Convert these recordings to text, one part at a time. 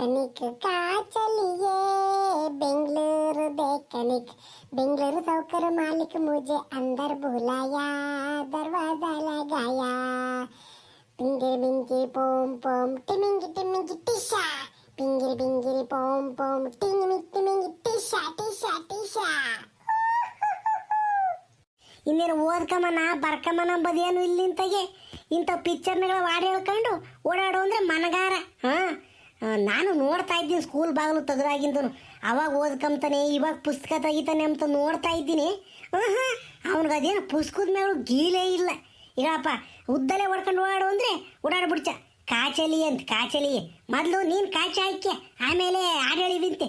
ಕನಿಕ್ ಕಾಚಲಿಯೇ, ಬೆಂಗಳೂರು ದೇಕನಿಕ್ ಬೆಂಗಳೂರು ಸೌಕರ್ ಮಾಲಿಕ್ ಮುಜೆ ಅಂದರ್ ಭೂಲಾಯ ದರ್ವಾಜಾ ಲಗಾಯ ಪಿಂಗಿರಿ ಬಿಂಗಿರಿ ಪೋಂ ಪೋಂ ಟಿಮಿಂಗಿ ಟಿಮಿಂಗಿ ಟಿಶಾ. ಪಿಂಗಿರಿ ಬಿಂಗಿರಿ ಪೋಂ ಪೋಂ ಟಿಂಗಿಮಿ ಟಿಮಿಂಗಿ ಟಿಶಾ ಟಿಶಾ ಟಿಶಾ. ಇನ್ನೇನು ಓದ್ಕಮನ, ಬರ್ಕಮನ ಬದಿಯೇನು ಇಲ್ಲಿಂತಗೆ? ಇಂಥ ಪಿಕ್ಚರ್ನಗಳ ವಾಡಿ ಹೇಳ್ಕೊಂಡು ಓಡಾಡು ಅಂದರೆ ಮನಗಾರ, ಹಾಂ? ನಾನು ನೋಡ್ತಾ ಇದ್ದೀನಿ ಸ್ಕೂಲ್ ಬಾಗಿಲು ತೆಗೆದಾಗಿಂದನು. ಅವಾಗ ಓದ್ಕೊಂತಾನೆ, ಇವಾಗ ಪುಸ್ತಕ ತೆಗಿತಾನೆ ಅಂತ ನೋಡ್ತಾ ಇದ್ದೀನಿ. ಅವ್ನಿಗೆ ಅದೇನು ಪುಸ್ತಕದ ಮೇಲೆ ಗೀಲೇ ಇಲ್ಲ. ಇರಪ್ಪ, ಉದ್ದಲೇ ಹೊಡ್ಕೊಂಡು ಓಡಾಡು ಅಂದರೆ ಓಡಾಡ್ಬಿಡ್ಚ. ಕಾಚಲಿ ಅಂತ, ಕಾಚಲಿ. ಮೊದಲು ನೀನು ಕಾಚ ಹಾಕಿ ಆಮೇಲೆ ಆಡಳಿ ಬಿಂತೆ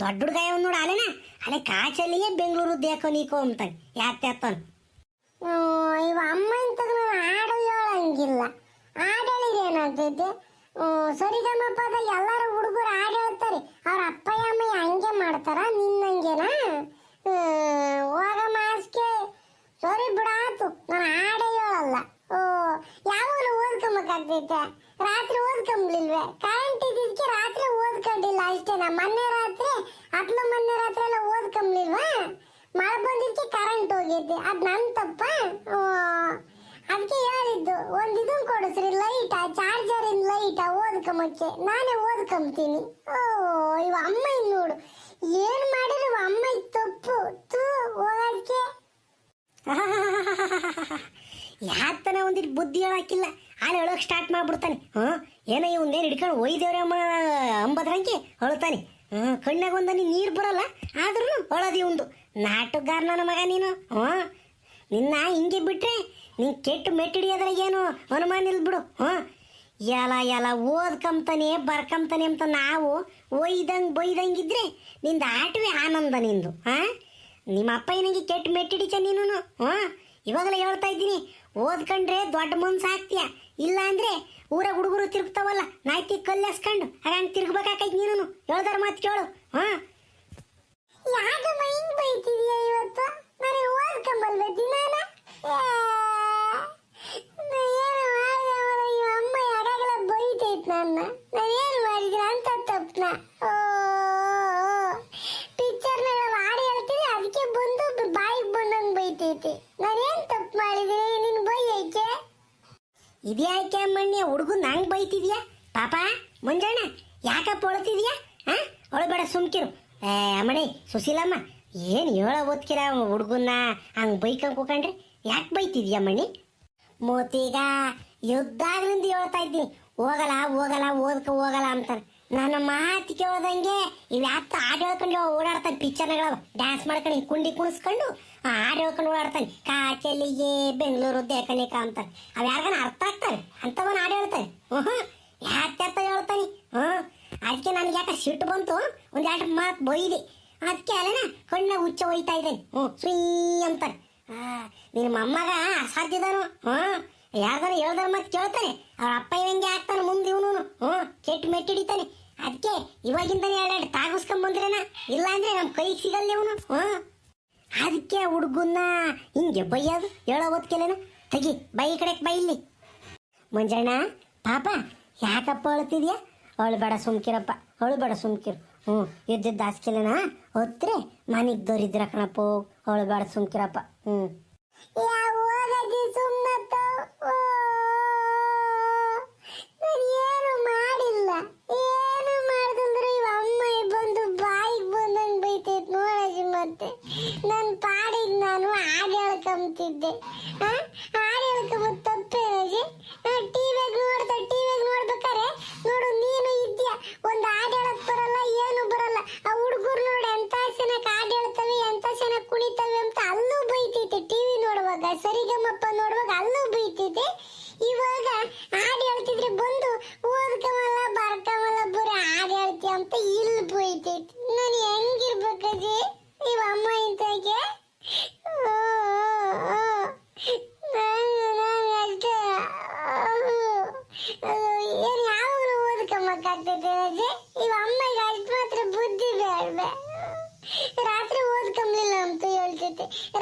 ದೊಡ್ಡ ಹುಡುಗ ಯಾವ ನೋಡು, ಅಲೆನ? ಅಲೆ ಕಾಚಲಿಯೇ ಬೆಂಗಳೂರು ದೇಕೋ ನೀಕೋ ಅಂತ. ಯಾತ್ಯಾತನ್ ಇವ ಅಮ್ಮ ಇಂತ ಹಾಡು ಹೇಳಂಗಿಲ್ಲ. ಏನಾಗ್ತೈತೆ ಸರಿಗಮಪದ ಎಲ್ಲರೂ ಹುಡುಗರು ಹಾಡು ಹೇಳ್ತಾರೆ? ಅವ್ರ ಅಪ್ಪಯ್ಯ ಅಮ್ಮ ಹಂಗೆ ಮಾಡ್ತಾರ? ನಿನ್ನಂಗೆನಾ ಹೋಗ ಮಾಸ್ಕೆ ಸರಿ ಬಿಡಾತು ನಾನು ಹಾಡೇ ಹೇಳಲ್ಲ. ಓ ಯಾವಾಗಲೂ ಓದ್ಕೊಂಬೇಕಾಗ್ತೈತೆ ರಾತ್ರಿ ಓದ್ಕೊಂಬಿಲ್ವೇ ಕರೆಂಟ್ ಇದ್ದಿದ್ದಕ್ಕೆ ರಾತ್ರಿ ಓದ್ಕೊಂಡಿಲ್ಲ ಅಷ್ಟೇ. ನಾ ಮೊನ್ನೆ ರಾತ್ರಿ ಅದ್ಲು ಮೊನ್ನೆ ರಾತ್ರಿ ಎಲ್ಲ ಓದ್ಕೊಂಬಿಲ್ವಾ ಮಳೆ ಬಂದಿದ್ದಕ್ಕೆ ಕರೆಂಟ್ ಹೋಗಿದ್ದೆ. ಅದು ನನ್ನ ತಪ್ಪ? ಅದಕ್ಕೆ ಹೇಳಿದ್ದು, ಒಂದು ಇದನ್ ಕೊಡಿಸ್ರಿ ಲೈಟ ಚಾರ್ಜರ್ ಇನ್ ಲೈಟ ಓದ್ಕೊಂಬಕ್ಕೆ ನಾನೇ ಓದ್ಕಂತೀನಿ ಓ, ಇವ ಅಮ್ಮ ಇನ್ ನೋಡು. ಏನ್ ಮಾಡಿದ್ರು ಅಮ್ಮ ತಪ್ಪು. ತೂ ಹೋಗಕ್ಕೆ ಯಾತನ ಒಂದಿಟ್ಟು ಬುದ್ಧಿ ಹೇಳಾಕಿಲ್ಲ ಹಾಲು ಹೇಳೋಕೆ ಸ್ಟಾರ್ಟ್ ಮಾಡ್ಬಿಡ್ತಾನೆ. ಹಾಂ ಏನೋ ಇವಂದೇನು ಹಿಡ್ಕೊಂಡು ಒಯ್ದೇವ್ರೆ ಅಮ್ಮ ಅಂಬದ್ರಂಗೆ ಅಳ್ತಾನೆ ಹಾಂ ಕಣ್ಣಾಗ ಒಂದನಿ ನೀರು ಬರಲ್ಲ ಆದ್ರೂ ಅಳದಿ ಒಂದು ನಾಟಕಗಾರ ನನ್ನ ಮಗ ನೀನು. ಹಾಂ ನಿನ್ನ ಹಿಂಗೆ ಬಿಟ್ರೆ ನೀನು ಕೆಟ್ಟು ಮೆಟ್ಟಿಡಿಯೋದ್ರ ಏನು? ಅನುಮಾನ ಇಲ್ಲ ಬಿಡು, ಹಾಂ? ಎಲ್ಲ ಎಲ್ಲ ಓದ್ಕಂತಾನೆ ಬರ್ಕಂತಾನೆ ಅಂತ ನಾವು ಒಯ್ದಂಗೆ ಬೈದಂಗಿದ್ರೆ ನಿಂದ ಆಟವೇ ಆನಂದ ನಿಂದು, ಹಾಂ? ನಿಮ್ಮ ಅಪ್ಪ ನನಗೆ ಕೆಟ್ಟ ಮೆಟ್ಟಿಡಿಚ ನೀನು ಹಾಂ? ಇವಾಗಲೇ ಹೇಳ್ತಾ ಇದ್ದೀನಿ, ಓದ್ಕೊಂಡ್ರೆ ದೊಡ್ಡ ಮನ್ಸು ಆಗ್ತೀಯ? ಇಲ್ಲ ಅಂದ್ರೆ ಊರಾಗ ಹುಡುಗರು ತಿರುಗ್ತಾವಲ್ಲ ನಾಯ್ತಿ ಕಲ್ಲೆಸ್ಕೊಂಡು ಹಾಗಂಗೆ ತಿರ್ಗ್ಬೇಕಾಕೈತಿ ನೀನು ಹೇಳ್ದಾರ ಮಾತು ಕೇಳು, ಹಾಂ ಯಾಕಮ್ಮ ಹಿಂಗ್ ಬೈತಿದ್ಯಾ ಇವತ್ತು ನಾನು ಓದ್ಕೊಂಬಲ್ವೆ ದಿನಾನ ಅಮ್ಮ ಯಾವಾಗಲ ಬೈತೈತ್ ನನ್ನ ನಾನು ಏನು ಮಾಡಿದ್ರೆ ಅಂತ ತಪ್ಪನ ಪಿಕ್ಚರ್ನಾಗ ಹಾಡು ಹೇಳ್ತೀನಿ ಅದಕ್ಕೆ ಬಂದು ಬಾಯಿಗೆ ಬಂದಂಗೆ ಬೈತೈತಿ ನಾನೇನು ತಪ್ಪು ಮಾಡಿದ್ದೀನಿ ನಿನ್ನ ಬೈ ಐಕೆ ಇದ್ಯಾಕೆ ಅಮ್ಮಣ್ಣ ಹುಡುಗನ್ ನಂಗೆ ಬೈತಿದ್ಯಾ? ಪಾಪ ಮಂಜಣ್ಣ ಯಾಕಪ್ಪ ಒಳತಿದ್ಯಾ ಹಾ ಬೇಡ, ಸುಮ್ಕಿರು. ಏ, ಅಮ್ಮಣಿ, ಸುಶೀಲಮ್ಮ, ಏನು ಹೇಳ ಓದ್ಕಿರ ಹುಡುಗನ್ನ? ಹಂಗೆ ಬೈಕಂಗ್ ಕೂಕೊಂಡ್ರೆ ಯಾಕೆ ಬೈತಿದ್ಯಾ ಮಣಿ ಮೋತಿಗ ಯುದ್ಧಾಗ್ಲಿಂದ ಹೇಳ್ತಾ ಇದ್ದೀನಿ, ಹೋಗಲ್ಲ ಹೋಗಲ್ಲ, ಓದ್ಕ, ಹೋಗಲ್ಲ ಅಂತಾನೆ. ನನ್ನ ಮಾತು ಕೇಳ್ದಂಗೆ ಇವ್ಯಾತ ಹಾಡು ಹೇಳ್ಕೊಂಡು ಓಡಾಡ್ತಾನೆ ಪಿಕ್ಚರ್ಗಳು ಡ್ಯಾನ್ಸ್ ಮಾಡ್ಕೊಂಡು ಕುಂಡಿ ಕುಣಿಸ್ಕೊಂಡು ಆ ಹಾಡು ಹೇಳ್ಕೊಂಡು ಓಡಾಡ್ತಾನೆ. ಕಾಚೆಲ್ಲಿಗೆ ಬೆಂಗಳೂರು ದೇಕಣಿಕ ಅಂತಾನೆ. ಅವ್ ಯಾರಿಗಾನ ಅರ್ಥ ಆಗ್ತಾರೆ ಅಂತವನ್ ಹಾಡು ಹೇಳ್ತಾನೆ. ಹ್ಞೂ ಯಾತ್ಯರ್ಥ ಹೇಳ್ತಾನೆ? ಹ್ಞೂ ಅದಕ್ಕೆ ನನಗೆ ಯಾಕೆ ಸಿಟ್ಟು ಬಂತು? ಒಂದು ಎರಡು ಮಾತು ಬೈದಿ ಅದಕ್ಕೆ ಅಲ್ಲನ ಕಣ್ಣ ಹುಚ್ಚ ಹೋಯ್ತಾ ಇದ್ದೇನೆ. ಹ್ಞೂ ಸ್ವೀ ಅಂತಾನೆ. ಆ, ನಿನ್ನ ಮೊಮ್ಮಗ ಅಸಾಧ್ಯದನು? ಹ್ಞೂ ಯಾರ್ದಾರ ಹೇಳ್ದಾರ ಮತ್ತೆ ಕೇಳ್ತಾನೆ. ಅವ್ರ ಅಪ್ಪ ಇವಂಗೆ ಆಗ್ತಾನೆ ಮುಂದೆ ಇವನು ಹ್ಞೂ, ಕೆಟ್ಟು ಮೆಟ್ಟಿಡಿತಾನೆ ಅದಕ್ಕೆ ಇವಾಗಿಂದನೇ ಎರಡೆರಡು ತಾಗಿಸ್ಕೊಂಡ್ ಬಂದ್ರೇನ? ಇಲ್ಲ ಅಂದ್ರೆ ನಮ್ಮ ಕೈಗೆ ಸಿಗಲ್ಲ ಇವನು ಹ್ಞೂ. ಅದಕ್ಕೆ ಹುಡುಗನ್ನ ಹಿಂಗೆ ಬೈಯೋದು? ಹೇಳೋ ಹೊತ್ಕೆಲೇನು ತಗಿ, ಬೈ ಈ ಕಡೆ ಬೈ ಇಲ್ಲಿ. ಮಂಜಣ್ಣ, ಪಾಪ, ಯಾಕಪ್ಪ ಅಳ್ತಿದ್ಯಾ? ಅವಳು ಬೇಡ ಸುಮ್ಕಿರಪ್ಪ. ಅವಳು ಬೇಡ ಸುಮ್ಕಿರು. ಹ್ಞೂ ಇದ್ದಿದ್ದ ಹಾಸ್ಕಿಲ್ಲನ ಹೊತ್ರೆ ಮನೆಗೆ ದೊರಿದ್ರ ಕಣಪ್ಪ. ಅವಳು ಬೇಡ ಸುಮ್ಕಿರಪ್ಪ. ಹ್ಞೂ ಏನು ಮಾಡಿಲ್ಲ ಏನು ಮಾಡ್ದಂದ್ರೆ ಇವ ಅಮ್ಮ ಬಂದು ಬಾಯಿಗೆ ಬಂದಂಗೆ ಬೈತೈತ್ ನೋಡಜಿ ಮತ್ತೆ ನನ್ನ ಪಾಡಿಗೆ ನಾನು ಹಾಡು ಹಾಡು ಹೇಳ್ಕೊಂಬ ತಪ್ಪೇನಜಿ ಟಿವಿಯಾಗ ನೋಡ್ತಾ ಟಿವಿಯಾಗ ನೋಡ್ಬೇಕಾರೆ ನೋಡು, ನೀನು ಇದ್ದೀಯ. ಒಂದು ಹಾಡು ಬರಲ್ಲ, ಏನು ಬರಲ್ಲ. ಆ ಹುಡುಗರು ನೋಡಿ ಎಂತ ಚೆನ್ನಾಗಿ ಹಾಡು ಹೇಳ್ತವೆ, ಎಂತ ಚೆನ್ನಾಗಿ ಕುಣಿತವೆ ಅಂತ ಅಲ್ಲೂ ಬೈತೈತೆ. ಟಿವಿ ನೋಡುವಾಗ ಸರಿಗಮ್ಮಪ್ಪ ನೋಡುವಾಗ ಅಲ್ಲೂ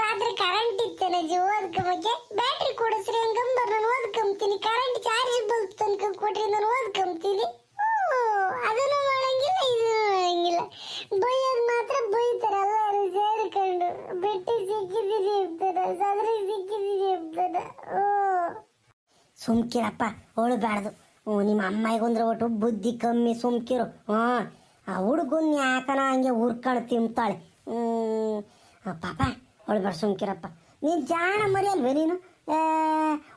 ರಾತ್ರಿ ಕರೆಂಟ್ ಇತ್ತು ನಜ್ಜಿ ಓದ್ಕ ಬ್ಯಾಟ್ರಿ ಕೊಡಿಸ್ರಿ ಹಂಗಂಬರ್ ನಾನು ಓದ್ಕಂತೀನಿ ಕರೆಂಟ್ ಚಾರ್ಜ್ ಬಲ್ಪ್ ತನಕ ಕೊಟ್ರಿ ನಾನು ಓದ್ಕಂತೀನಿ ಅದನ್ನು ಮಾಡಂಗಿಲ್ಲ, ಇದನ್ನು ಮಾಡಂಗಿಲ್ಲ. ಬೈಯೋದು ಮಾತ್ರ ಬೈತಾರೆ ಎಲ್ಲರೂ ಸೇರ್ಕೊಂಡು. ಬೆಟ್ಟಿ ಸಿಕ್ಕಿದ್ದೀನಿ ಇರ್ತಾರೆ ಸದ್ರಿ ಸಿಕ್ಕಿದ್ದೀನಿ ಓ ಸುಮ್ಕಿರಪ್ಪ ಹೋಳಬಾರ್ದು ನಿಮ್ಮ ಅಮ್ಮಾಯಿಗೊಂದ್ರೆ ಒಟ್ಟು ಬುದ್ಧಿ ಕಮ್ಮಿ, ಸುಮ್ಕಿರು. ಹಾಂ ಆ ಹುಡುಗನ್ ಯಾಕನ ಹಂಗೆ ಉರ್ಕೊಂಡು ತಿಂತಾಳೆ ಪಾಪ. ಅವಳು ಬೇಡ ಸುಮ್ಕಿರಪ್ಪ ನೀನು ಜಾಣ ಮರಿ ಅಲ್ವೇ ನೀನು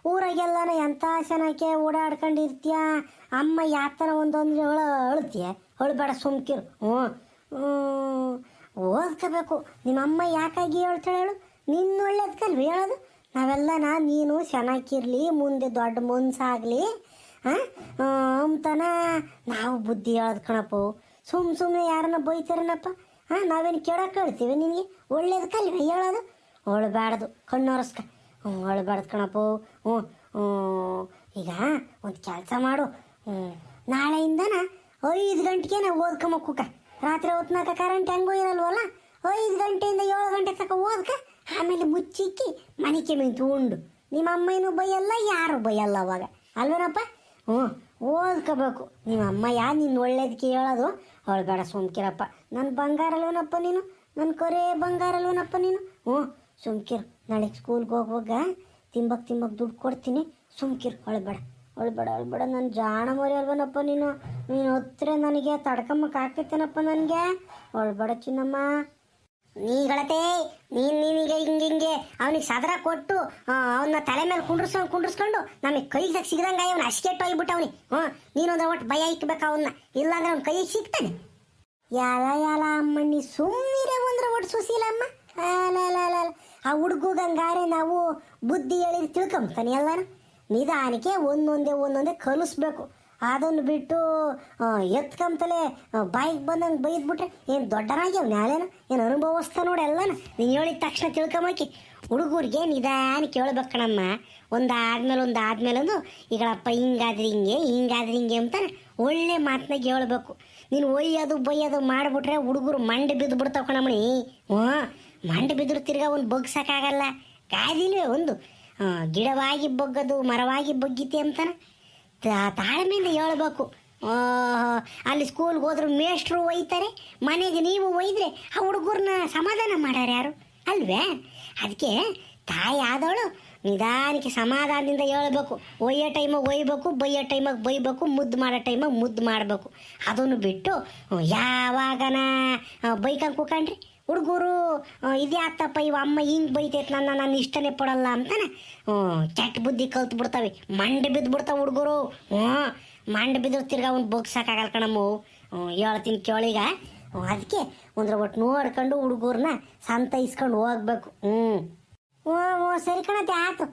ಊರಾಗೆಲ್ಲನ ಎಂಥ ಚೆನ್ನಾಕೆ ಓಡಾಡ್ಕೊಂಡಿರ್ತೀಯ? ಅಮ್ಮ ಯಾತನ ಒಂದೊಂದು ಅವಳು ಅಳ್ತೀಯ? ಅವಳು ಬೇಡ ಸುಮ್ಕಿರು. ಹ್ಞೂ. ಓದ್ಕೋಬೇಕು. ನಿಮ್ಮ ಅಮ್ಮ ಯಾಕಾಗಿ ಹೇಳ್ತಾಳೆ ಹೇಳು? ನಿನ್ನ ಒಳ್ಳೇದಕ್ಕಲ್ವ ಹೇಳೋದು? ನಾವೆಲ್ಲನ ನೀನು ಚೆನ್ನಾಗಿರ್ಲಿ ಮುಂದೆ ದೊಡ್ಡ ಮನ್ಸಾಗಲಿ ಅಂತನ ನಾವು ಬುದ್ಧಿ ಹೇಳೋದು ಕಣಪ್ಪ. ಸುಮ್ಮ ಸುಮ್ಮನೆ ಯಾರನ್ನ ಬೈತಾರನಪ್ಪ? ಹಾಂ, ನಾವೇನು ಕೇಳೋಕೆ ನಿಮಗೆ ನಿನಗೆ ಒಳ್ಳೇದಕ್ಕಲ್ವ ಹೇಳೋದು? ಒಳಬ್ಯಾಡ್ದು ಕಣ್ಣೊರೆಸ್ಕ ಹ್ಞೂ ಒಳಬ್ಯಾಡ್ದು ಕಣಪ್ಪ. ಹ್ಞೂ ಈಗ ಒಂದು ಕೆಲಸ ಮಾಡು. ನಾಳೆಯಿಂದನ ಐದು ಗಂಟೆಗೆ ನಾವು ಓದ್ಕೊಂಬಕ್ಕೂಕ ರಾತ್ರಿ ಹೊತ್ನಾಕ ಕರೆಂಟ್ ಹೆಂಗೂ ಇರಲ್ವಲ್ಲ? ಐದು ಗಂಟೆಯಿಂದ ಏಳು ಗಂಟೆ ತನಕ ಓದ್ಕ, ಆಮೇಲೆ ಮುಚ್ಚಿಕ್ಕಿ ಮನಿಕೆ ಮಿಂತು ಉಂಡು ನಿಮ್ಮ ಅಮ್ಮನೂ ಬೈಯಲ್ಲ, ಯಾರು ಬೈಯಲ್ಲ ಅವಾಗ. ಅಲ್ವೇನಪ್ಪ? ಹ್ಞೂ ಓದ್ಕೋಬೇಕು. ನಿಮ್ಮ ಅಮ್ಮ ಯಾ ನಿನ್ನ ಒಳ್ಳೇದಕ್ಕೆ ಹೇಳೋದು ಅವಳು ಬೇಡ ಸುಮ್ಕಿರಪ್ಪ. ನನ್ನ ಬಂಗಾರ ಅಲ್ವನಪ್ಪ ನೀನು ನನ್ನ ಕೊರೆ ಬಂಗಾರ ಅಲ್ವನಪ್ಪ ನೀನು? ಹ್ಞೂ, ಸುಮ್ಕಿರು. ನಾಳೆ ಸ್ಕೂಲ್ಗೆ ಹೋಗುವಾಗ ತಿಂಬಕ್ ತಿಂಬಕ್ ದುಡ್ಡು ಕೊಡ್ತೀನಿ. ಸುಮ್ಕಿರು. ಅವಳು ಬೇಡ. ಅವಳು ಬೇಡ ಅವಳು ಬೇಡ. ನನ್ನ ಜಾಣ ಮೊರೆ ಅಲ್ವನಪ್ಪ ನೀನು? ನೀನು ಹತ್ರ ನನಗೆ ತಡ್ಕಮ್ಮಕ್ಕೆ ಆಗ್ತೈತೇನಪ್ಪ ನನಗೆ? ಅವಳು ಬೇಡ ಚಿನ್ನಮ್ಮ. ನೀಗಳತೆ ನೀನ್ ನೀನೀಗ ಹಿಂಗೆ ಹಿಂಗೆ ಅವನಿಗೆ ಸದರ ಕೊಟ್ಟು ಅವನ ತಲೆ ಮೇಲೆ ಕುಂಡ್ರಸ್ಕೊಂಡು ಕುಂಡ್ರಸ್ಕೊಂಡು ನಮಗೆ ಕೈಗೆ ಸಿಗದಂಗ ಅವನ ಅಷ್ಟೇಟ್ ಹೋಗ್ಬಿಟ್ಟು ಅವನಿ ಹ್ಞೂ ನೀನೊಂದ್ರೆ ಒಟ್ಟು ಭಯ ಇಕ್ಬೇಕು ಅವನ್ನ ಇಲ್ಲಾಂದ್ರೆ ಅವ್ನ ಕೈಗೆ ಸಿಗ್ತಾನೆ ಯಾಲ ಯಾಲ ನೀ ಸುಮ್ಮನೆ ಒಂದ್ರೆ ಒಟ್ಟು ಸುಶೀಲಮ್ಮ? ಅಮ್ಮ ಆ ಹುಡುಗಂಗಾರೆ ನಾವು ಬುದ್ಧಿ ಹೇಳಿ ತಿಳ್ಕೊಂಬತಾನೆ ಎಲ್ಲಾನು ನಿಧಾನಕ್ಕೆ ಒಂದೊಂದೇ ಒಂದೊಂದೇ ಕಲಿಸ್ಬೇಕು. ಅದನ್ನು ಬಿಟ್ಟು ಎತ್ಕಂತಲೇ ಬಾಯಿಗೆ ಬಂದಂಗೆ ಬೈದ್ಬಿಟ್ರೆ ಏನು ದೊಡ್ಡನಾಗಿ ನಾಳೆನ? ಏನು ಅನುಭವಿಸ್ತಾ ನೋಡಿ ಎಲ್ಲನ? ನೀನು ಹೇಳಿದ ತಕ್ಷಣ ತಿಳ್ಕೊಂಬಾಕಿ. ಹುಡುಗರಿಗೆ ನಿಧಾನ ಕೇಳ್ಬೇಕು ಕಣಮ್ಮ. ಒಂದು ಆದ್ಮೇಲೆ ಒಂದು ಆದ್ಮೇಲೆ ಒಂದು ಈಗಳಪ್ಪ ಹಿಂಗಾದ್ರೆ ಹಿಂಗೆ ಹಿಂಗಾದ್ರೆ ಹಿಂಗೆ ಅಂತಾನೆ ಒಳ್ಳೆ ಮಾತನಾಗ ಹೇಳ್ಬೇಕು. ನೀನು ಒಯ್ಯೋದು ಬೈಯೋದು ಮಾಡಿಬಿಟ್ರೆ ಹುಡುಗರು ಮಂಡ ಬಿದ್ದು ಬಿಡ್ತಾವ ಕಣಮ್ಮಣಿ. ಹ್ಞೂ, ಮಂಡ್ ಬಿದ್ದರು ತಿರ್ಗಾ ಒಂದು ಬಗ್ಸಕ್ಕಾಗಲ್ಲ ಕಾಯ್ದಿಲ್ವೇ ಒಂದು? ಗಿಡವಾಗಿ ಬಗ್ಗದು, ಮರವಾಗಿ ಬಗ್ಗಿತಿ ಅಂತಾನೆ ತಾಳ್ಮೆಯಿಂದ ಹೇಳ್ಬೇಕು. ಅಲ್ಲಿ ಸ್ಕೂಲ್ಗೆ ಹೋದ್ರೆ ಮೇಷ್ಟ್ರು ಒಯ್ತಾರೆ, ಮನೆಗೆ ನೀವು ಒಯ್ದ್ರೆ ಆ ಹುಡುಗರನ್ನ ಸಮಾಧಾನ ಮಾಡ್ಯಾರ ಯಾರು? ಅಲ್ವೇ? ಅದಕ್ಕೆ ತಾಯಿ ಆದವಳು ನಿಧಾನಕ್ಕೆ ಸಮಾಧಾನದಿಂದ ಹೇಳ್ಬೇಕು. ಒಯ್ಯೋ ಟೈಮಾಗ ಒಯ್ಬೇಕು, ಬೈಯೋ ಟೈಮಾಗ ಬೈಬೇಕು, ಮುದ್ದು ಮಾಡೋ ಟೈಮಾಗ ಮುದ್ದು ಮಾಡಬೇಕು. ಅದನ್ನು ಬಿಟ್ಟು ಯಾವಾಗನ ಬೈಕಂಗೆ ಕೂಕಂಡ್ರಿ ಹುಡುಗರು ಇದೇ ಇದ್ಯಾತಪ್ಪ ಇವ ಅಮ್ಮ ಹಿಂಗೆ ಬೈತೈತೆ ನನ್ನ ನಾನು ಇಷ್ಟನೇ ಪಡಲ್ಲ ಅಂತಾನೆ. ಹ್ಞೂ ಚಟ್ ಬುದ್ಧಿ ಕಲ್ತು ಬಿಡ್ತಾವೆ. ಮಂಡೆ ಬಿದ್ದು ಬಿಡ್ತಾವೆ ಹುಡುಗರು. ಹ್ಞೂ, ಮಂಡೆ ಬಿದ್ದು ತಿರ್ಗಾ ಅವ್ನು ಬಗ್ಸೋಕ್ಕಾಗಲ್ಲ ಕಣಮ್ಮು. ಹೇಳ್ತೀನಿ ಕೇಳಿಗ. ಅದಕ್ಕೆ ಒಂದ್ರ ಒಟ್ಟು ನೋಡ್ಕೊಂಡು ಹುಡುಗರನ್ನ ಸಂತ ಇಸ್ಕೊಂಡು ಹೋಗ್ಬೇಕು. ಹ್ಞೂ. ಓ ಓ ಸರಿ ಕಣತೆ ಆತು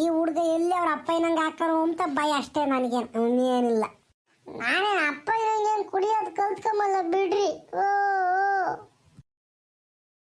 ಈ ಹುಡುಗ ಎಲ್ಲಿ ಅವ್ರ ಅಪ್ಪ ಏನಂಗೆ ಹಾಕೋರು ಅಂತ ಭಯ ಅಷ್ಟೇ ನನಗೆ. ಏನಿಲ್ಲ ನಾನೇನು ಅಪ್ಪ ಇರೋಂಗೇನು ಕುಡಿಯೋದು ಕಲ್ತ್ಕೊಂಬಲ್ಲ ಬಿಡ್ರಿ. ಓ.